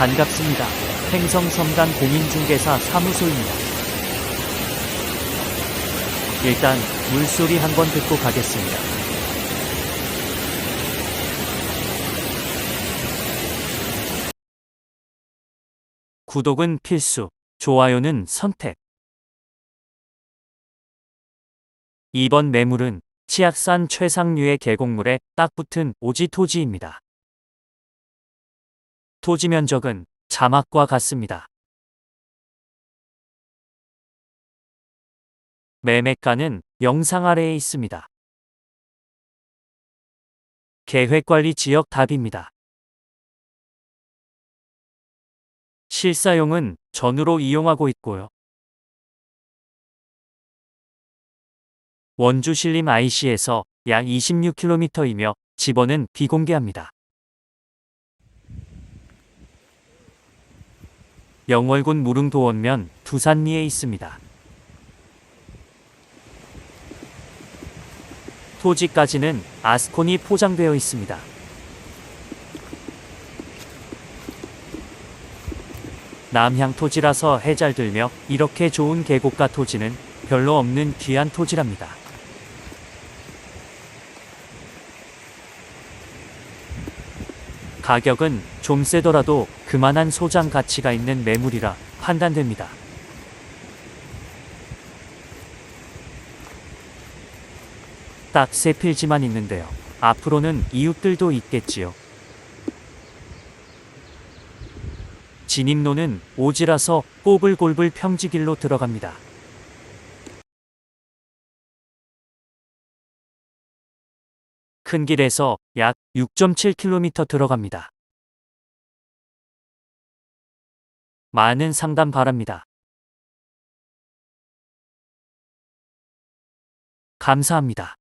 반갑습니다. 행성섬간 공인중개사 사무소입니다. 일단 물소리 한번 듣고 가겠습니다. 구독은 필수, 좋아요는 선택. 이번 매물은 치악산 최상류의 계곡물에 딱 붙은 오지 토지입니다. 토지 면적은 자막과 같습니다. 매매가는 영상 아래에 있습니다. 계획관리 지역 답입니다. 실사용은 전으로 이용하고 있고요. 원주 신림 IC에서 약 26km이며 집원은 비공개합니다. 영월군 무릉도원면 두산리에 있습니다. 토지까지는 아스콘이 포장되어 있습니다. 남향 토지라서 해잘 들며 이렇게 좋은 계곡가 토지는 별로 없는 귀한 토지랍니다. 가격은 좀 세더라도 그만한 소장 가치가 있는 매물이라 판단됩니다. 딱 세 필지만 있는데요. 앞으로는 이웃들도 있겠지요. 진입로는 오지라서 꼬불골불 평지길로 들어갑니다. 큰 길에서 약 6.7km 들어갑니다. 많은 상담 바랍니다. 감사합니다.